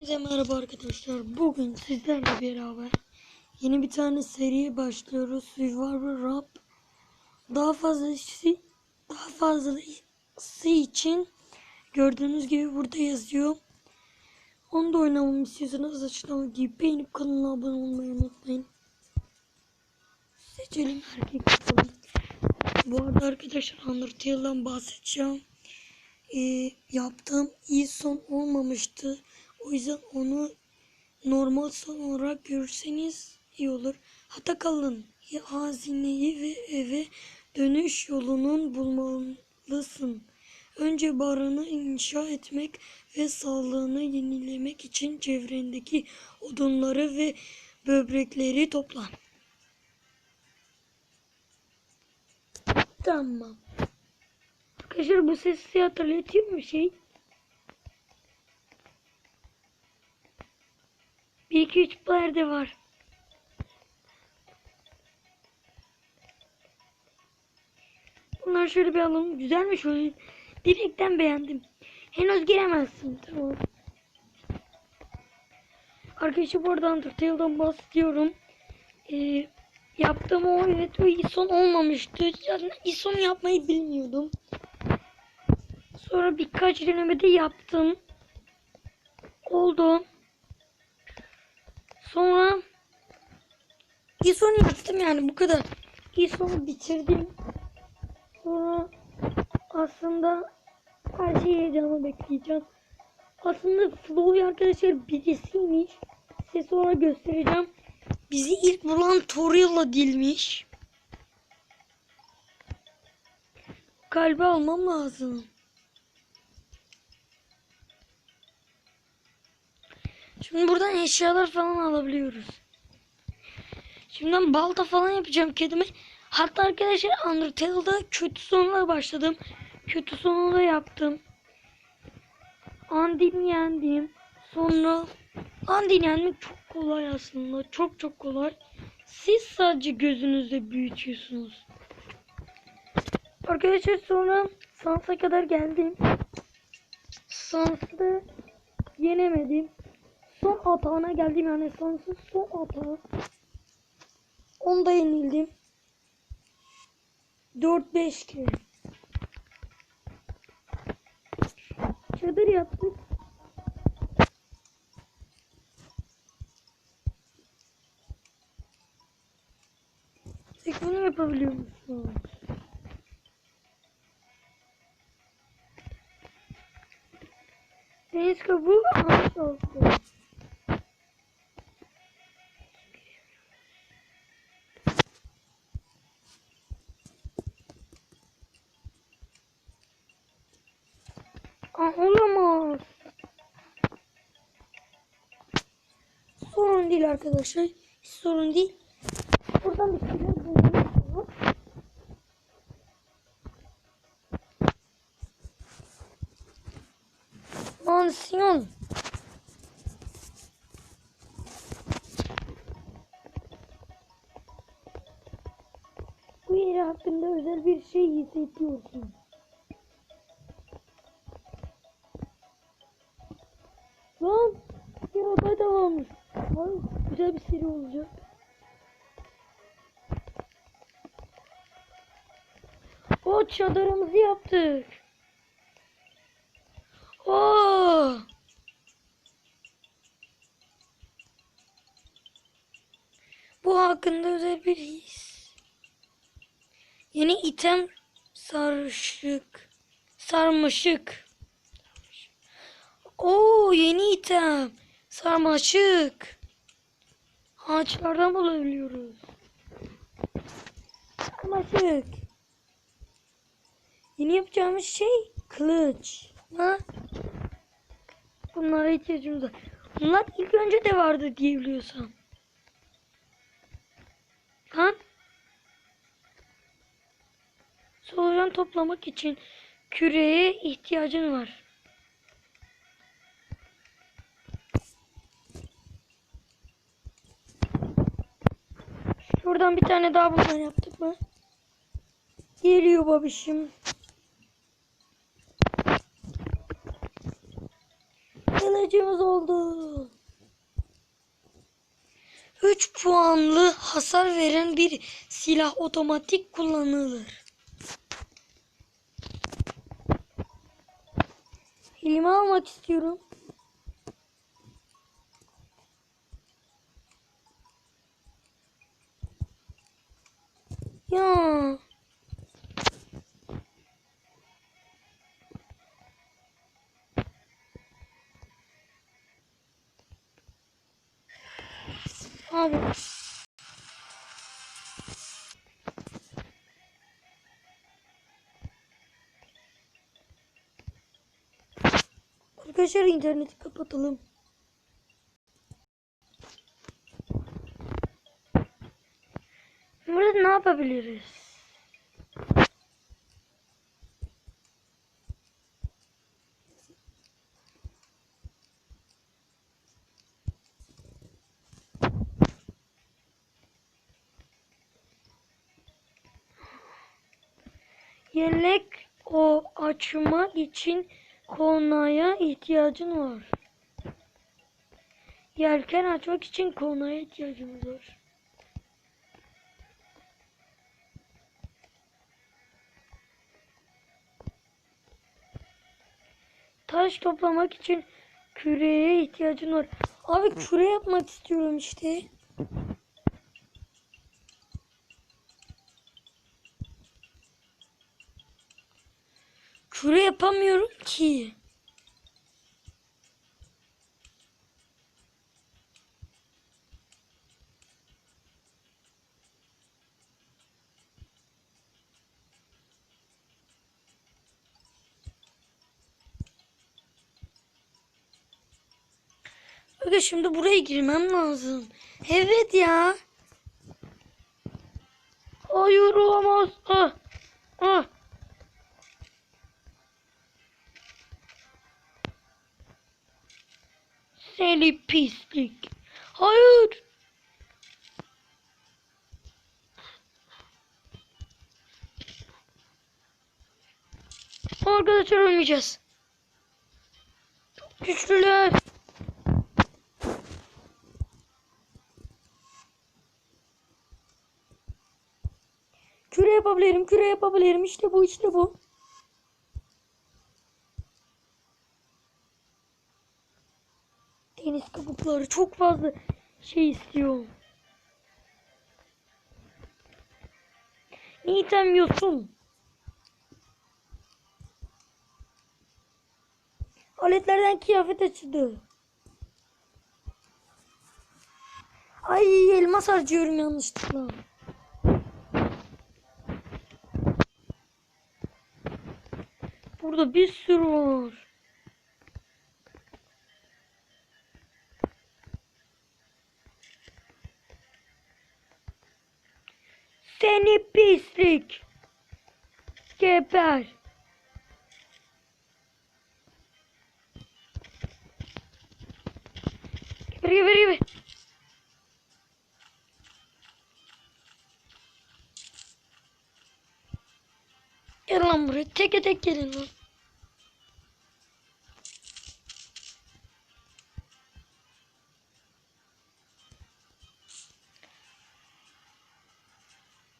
Herkese merhaba arkadaşlar. Bugün sizlerle beraber yeni bir tane seriye başlıyoruz. Survivor Rap. Daha fazlası daha fazlası için gördüğünüz gibi burada yazıyor. Onu da oynamamı istiyorsanız açıklama gibi beğenip kanala abone olmayı unutmayın. Seçelim erkek bakalım. Bu arada arkadaşlar Undertale'dan bahsedeceğim. Ee, yaptığım iyi son olmamıştı. O yüzden onu normal son olarak görürseniz iyi olur. Hatta kalın. Hazineyi ve eve dönüş yolunun bulmalısın. Önce barını inşa etmek ve sağlığını yenilemek için çevrendeki odunları ve böbrekleri topla. Tamam. Arkadaşlar bu sesi hatırlatıyor mu şey? 1 2 3 perde var. Bunları şöyle bir alalım. Güzelmiş oyun. Direkten beğendim. Henüz giremezsin. Tamam. Arkadaşlar bu arada Undertale'dan bahsediyorum. Ee, yaptığım o o ison olmamıştı. Yani ison yapmayı bilmiyordum. Sonra birkaç denemede yaptım. Oldu. Sonra ISO'nu yaptım yani bu kadar. ISO'nu bitirdim. Sonra aslında her şeyi heyecanla bekleyeceğim. Aslında Flowy arkadaşlar birisiymiş. Size sonra göstereceğim. Bizi ilk bulan Torilla dilmiş. Kalbi almam lazım. Şimdi buradan eşyalar falan alabiliyoruz. Şimdi balta falan yapacağım kedime. Hatta arkadaşlar Undertale'da kötü sonuna başladım. Kötü sonu da yaptım. Andin yendim. Sonra Andin yenmek çok kolay aslında. Çok çok kolay. Siz sadece gözünüzde büyütüyorsunuz. Arkadaşlar sonra Sans'a kadar geldim. Sans'ı yenemedim son atağına geldim yani sonsuz son atağı. Onda yenildim. 4-5 kere. Çadır yaptık. Tek bunu yapabiliyor musun? Değil arkadaşlar. Hiç sorun değil. Buradan bir şeyler bulmamız Mansiyon. Bu yeri hakkında özel bir şey hissediyorsun. Lan bir aday da varmış. Ay, güzel bir seri olacak. O çadırımızı yaptık. Oo. Bu hakkında özel bir his. Yeni item sarışık. Sarmaşık. Oo yeni item. Sarmaşık. Ağaçlardan bulabiliyoruz. Sarmaşık. Yeni yapacağımız şey kılıç. Ha? Bunlara ihtiyacımız var. Bunlar ilk önce de vardı diye biliyorsam. Lan. Solucan toplamak için küreye ihtiyacın var. Buradan bir tane daha buradan yaptık mı? Geliyor babişim. Kılıcımız oldu. 3 puanlı hasar veren bir silah otomatik kullanılır. Elimi almak istiyorum. Ya. Abi. Arkadaşlar interneti kapatalım. Burada ne yapabiliriz? Yelek o açmak için konaya ihtiyacın var. Yelken açmak için konaya ihtiyacımız var. Taş toplamak için küreye ihtiyacın var. Abi küre yapmak istiyorum işte. Küre yapamıyorum ki. Bakın şimdi buraya girmem lazım. Evet ya. Hayır olamaz. Ah. Ah. Seni pislik. Hayır. Arkadaşlar ölmeyeceğiz. Çok güçlüler. Küre yapabilirim, küre yapabilirim. İşte bu, işte bu. Deniz kabukları çok fazla şey istiyor. Niye itemiyorsun? Aletlerden kıyafet açıldı. Ay elmas harcıyorum yanlışlıkla. Burada bir sürü var. Seni pislik. Geber. Geber geber geber. Teke tek gelin lan.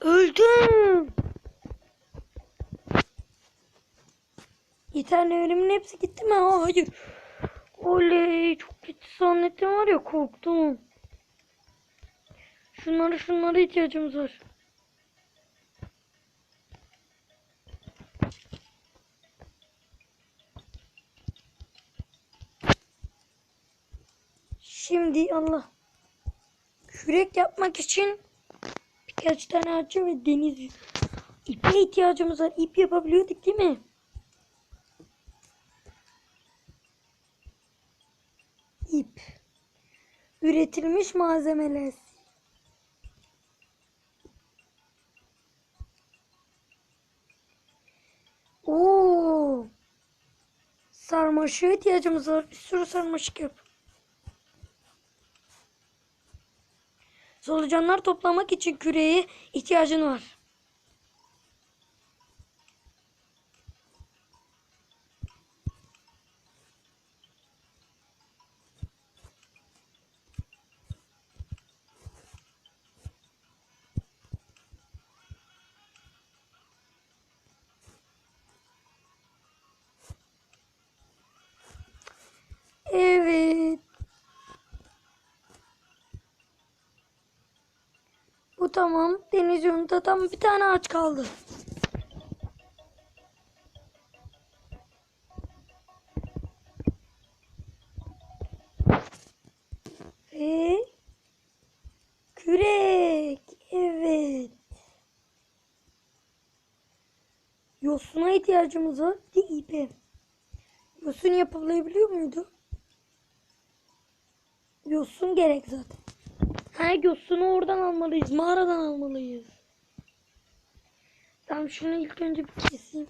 Öldüm. Ölümün hepsi gitti mi? Aa, hayır. Oley çok gitti zannettim var ya korktum. Şunlara şunlara ihtiyacımız var. Şimdi Allah. Kürek yapmak için birkaç tane ağaç ve deniz ipe ihtiyacımız var. İp yapabiliyorduk değil mi? İp. Üretilmiş malzemeler. Oo. Sarmaşığa ihtiyacımız var. Bir sürü sarmaşık yap. Solucanlar toplamak için küreye ihtiyacın var. Tamam. Deniz yolunda tam bir tane ağaç kaldı. Ve kürek. Evet. Yosuna ihtiyacımız var. Bir ipe. Yosun yapılabiliyor muydu? Yosun gerek zaten. Yosunu oradan almalıyız. Mağaradan almalıyız. Tamam şunu ilk önce bir keseyim.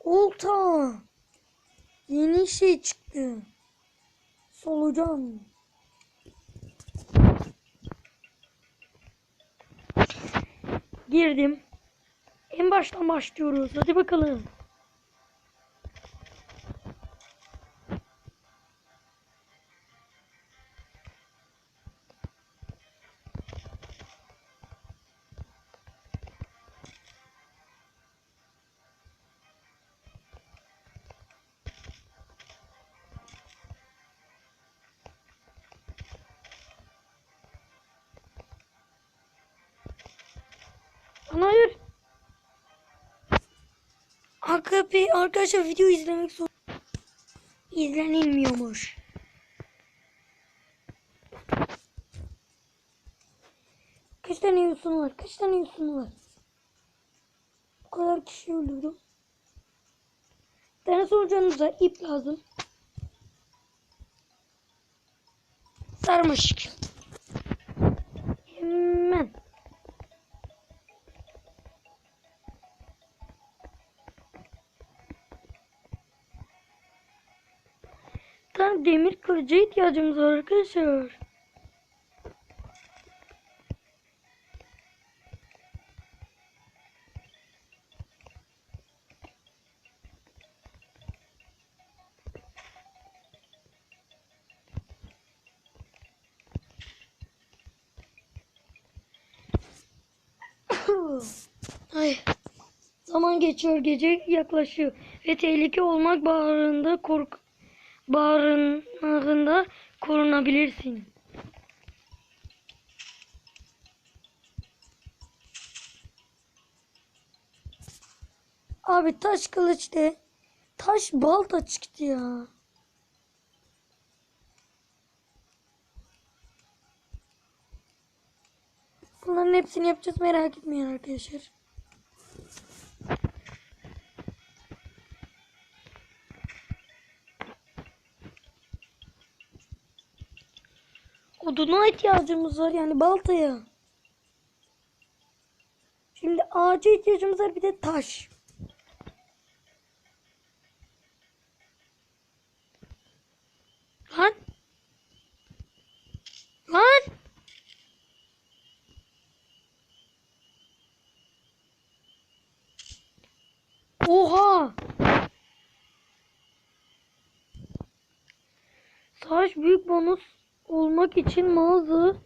Olta. Yeni şey çıktı. Solucan. Girdim. En baştan başlıyoruz. Hadi bakalım. Hayır. AKP arkadaşlar video izlemek zor. İzlenilmiyormuş. Kaç tane yosun var? Kaç tane yosun var? Bu kadar kişi öldürdüm. Tane sonucunuzda ip lazım. Sarmaşık. Demir kılıcı ihtiyacımız var arkadaşlar. Ay. Zaman geçiyor, gece yaklaşıyor ve tehlike olmak bağrında kork bağrında korunabilirsin. Abi taş kılıç de taş balta çıktı ya. Bunların hepsini yapacağız merak etmeyin arkadaşlar. Oduna ihtiyacımız var yani baltaya. Şimdi ağaca ihtiyacımız var bir de taş. Lan. Lan. Oha. Savaş büyük bonus olmak için mağaza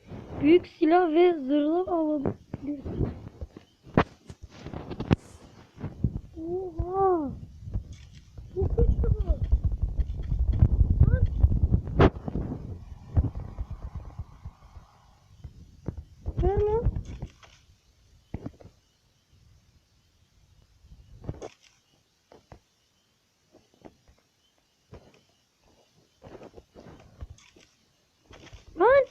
büyük silah ve zırhlar alabilirsin. Oha. Çok güçlü bu. Lan. Ver lan. Lan.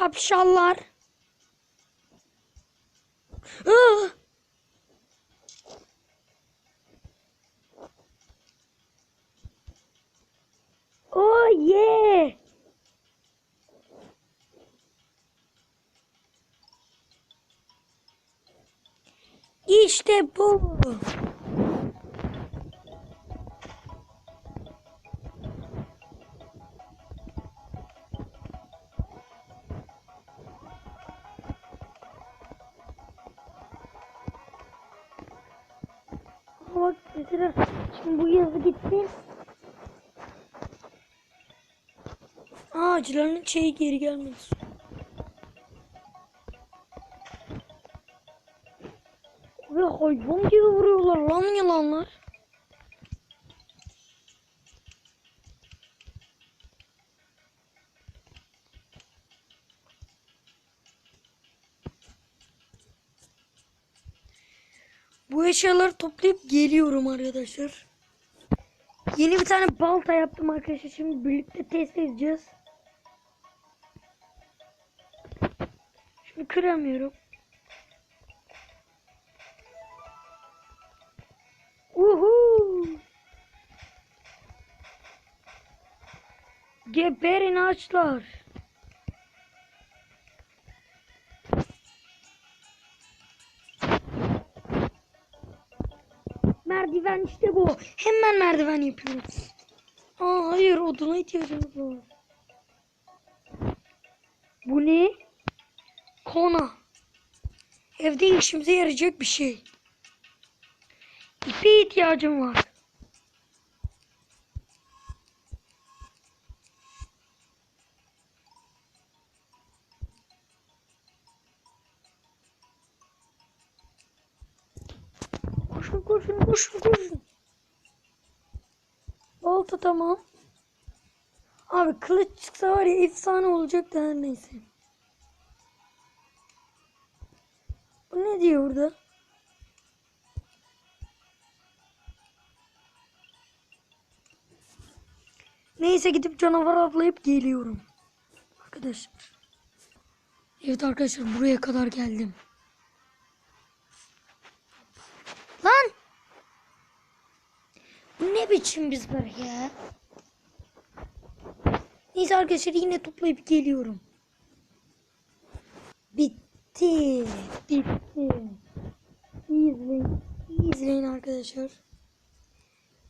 Şapşallar. Ah! Oh yeah. İşte bu. Ağaçların şeyi geri gelmedi. Ve hayvan gibi vuruyorlar lan yılanlar. Bu eşyaları toplayıp geliyorum arkadaşlar. Yeni bir tane balta yaptım arkadaşlar. Şimdi birlikte test edeceğiz. Kıramıyorum. Uhu. Geberin ağaçlar. Merdiven işte bu. Hemen merdiven yapıyorum. Aa hayır oduna ihtiyacımız var. Bu ne? Kona. Evde işimize yarayacak bir şey. İpe ihtiyacım var. Koşun koşun koşun koşun. Balta tamam. Abi kılıç çıksa var ya efsane olacak da her neyse. Bu ne diyor burada? Neyse gidip canavar avlayıp geliyorum. Arkadaşlar. Evet arkadaşlar buraya kadar geldim. Lan! Bu ne biçim biz var ya? Neyse arkadaşlar yine toplayıp geliyorum. Bitti. Bitti. İyi izleyin. Arkadaşlar.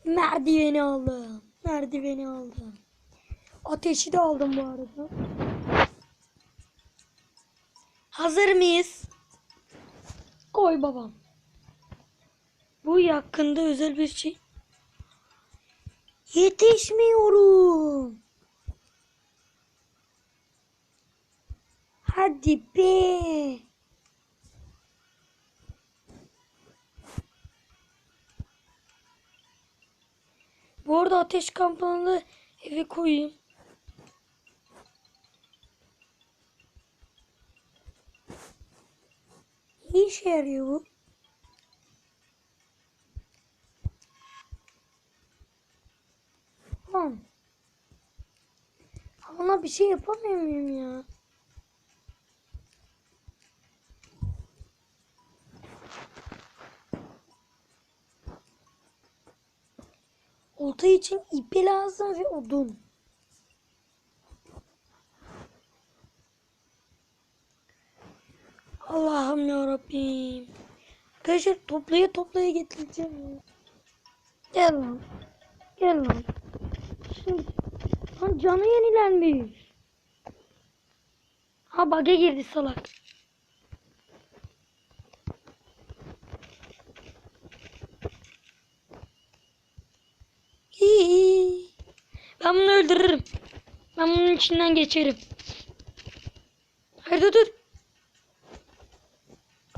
Merdiveni aldım. Merdiveni aldım. Ateşi de aldım bu arada. Hazır mıyız? Koy babam. Bu yakında özel bir şey. Yetişmiyorum. Hadi be. Bu arada ateş kampanyonu eve koyayım. Ne işe yarıyor bu? Lan. Ona bir şey yapamıyor ya? Olta için ipi lazım ve odun. Allah'ım ya Rabbim. Arkadaşlar toplaya toplaya getireceğim. Gel lan. Gel lan. Şimdi lan canı yenilenmiş. Ha bug'a girdi salak. Ben bunu öldürürüm. Ben bunun içinden geçerim. Haydi dur.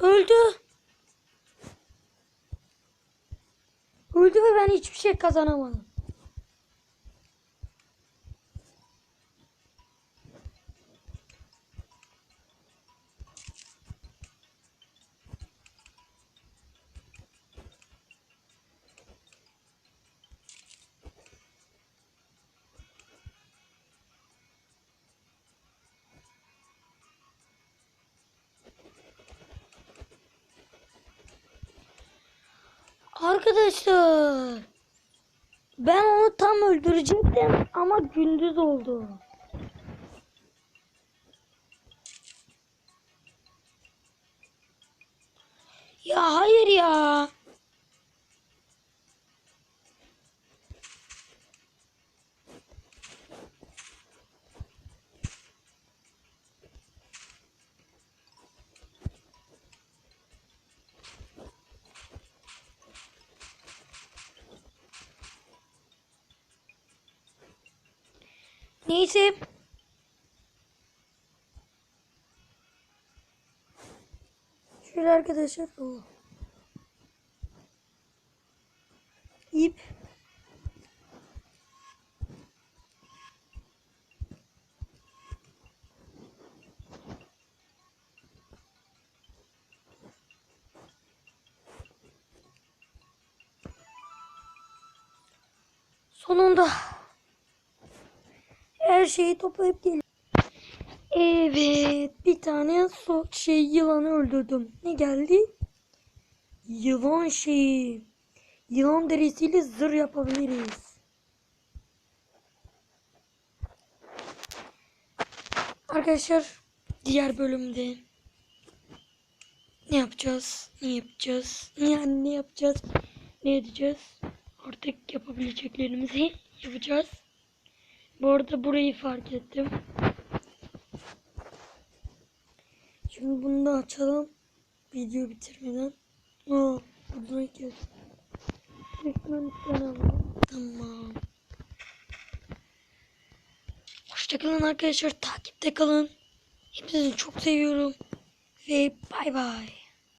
Öldü. Öldü ve ben hiçbir şey kazanamadım. Arkadaşlar. Ben onu tam öldürecektim ama gündüz oldu. neredesin? Şöyle arkadaşlar. Oh. İp. Sonunda her şeyi toplayıp geliyorum. Evet, bir tane so şey yılanı öldürdüm. Ne geldi? Yılan şeyi. Yılan derisiyle zırh yapabiliriz. Arkadaşlar diğer bölümde ne yapacağız? Ne yapacağız? Yani ne yapacağız? Ne edeceğiz? Artık yapabileceklerimizi yapacağız. Bu arada burayı fark ettim. Şimdi bunu da açalım. Video bitirmeden. Aa, buradan alalım. Tamam. Hoşçakalın arkadaşlar. Takipte kalın. Hepinizi çok seviyorum. Ve bay bay.